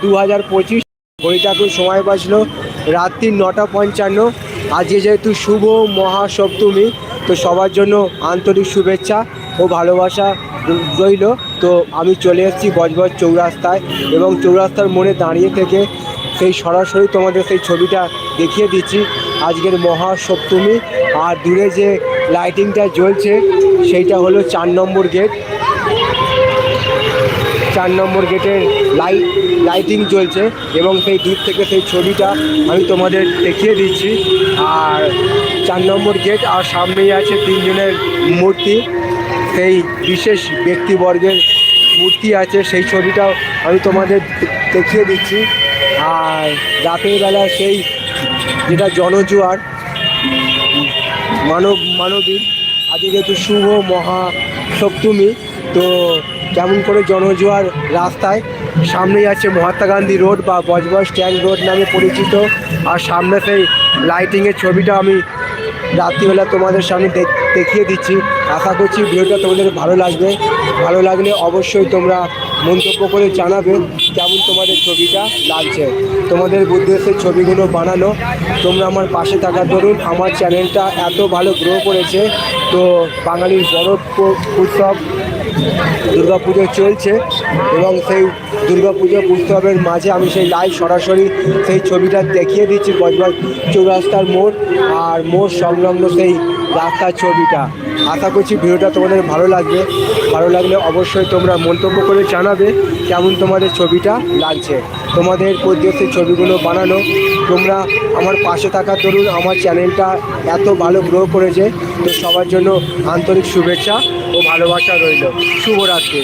দু হাজার পঁচিশ ঘড়িটা সময় বাঁচলো। রাত্রি নটা পঞ্চান্ন। আজকে যেহেতু শুভ মহাসপ্তমী, তো সবার জন্য আন্তরিক শুভেচ্ছা ও ভালোবাসা রইল। তো আমি চলে এসেছি বজবজ চৌরাস্তায় এবং চৌরাস্তার মোড়ে দাঁড়িয়ে থেকে সেই সরাসরি তোমাদের সেই ছবিটা দেখিয়ে দিচ্ছি। আজকের মহাসপ্তমী আর দূরে যে লাইটিংটা জ্বলছে, সেইটা হলো চার নম্বর গেট চার নম্বর গেটের লাইট, লাইটিং চলছে এবং সেই দূর থেকে সেই ছবিটা আমি তোমাদের দেখিয়ে দিচ্ছি। আর চার নম্বর গেট আর সামনেই আছে তিনজনের মূর্তি। সেই বিশেষ ব্যক্তিবর্গের মূর্তি আছে, সেই ছবিটাও আমি তোমাদের দেখিয়ে দিচ্ছি। আর রাতের বেলা সেই যেটা জনজোয়ার, মানব মানবিক আজকে যেহেতু শুভ মহা সপ্তমী, তো কেমন করে জনজোয়ার রাস্তায় সামনেই আছে মহাত্মা গান্ধী রোড বা বজবজ ট্যাঙ্ক রোড নামে পরিচিত। আর সামনে সেই লাইটিংয়ের ছবিটা আমি রাত্রিবেলা তোমাদের সামনে দেখ- দেখিয়ে দিচ্ছি। আশা করছি ভিডিওটা তোমাদের ভালো লাগবে। ভালো লাগলে অবশ্যই তোমরা মন্তব্য করে জানাবে কেমন তোমাদের ছবিটা লাগছে। তোমাদের বুদ্ধির ছবিগুলো বানানো। তোমরা আমার পাশে থাকার দরুন আমার চ্যানেলটা এত ভালো গ্রো করেছে তো বাঙালির বড় উৎসব দুর্গাপুজো চলছে এবং সেই দুর্গাপুজো উৎসবের মাঝে আমি সেই লাইভ সরাসরি সেই ছবিটা দেখিয়ে দিচ্ছি বজবজ চৌরাস্তার মোড় আর মোড় সংলগ্ন সেই রাস্তার ছবিটা। আশা করছি ভিডিওটা তোমাদের ভালো লাগবে। ভালো লাগলে অবশ্যই তোমরা মন্তব্য করে জানাবে কেমন তোমাদের ছবিটা লাগছে। তোমাদের উদ্দেশ্যে ছবিগুলো বানানো। তোমরা আমার পাশে থাকা তরুণ আমার চ্যানেলটা এত ভালো গ্রো করেছে তো সবার জন্য আন্তরিক শুভেচ্ছা ও ভালোবাসা রইল। শুভরাত্রি।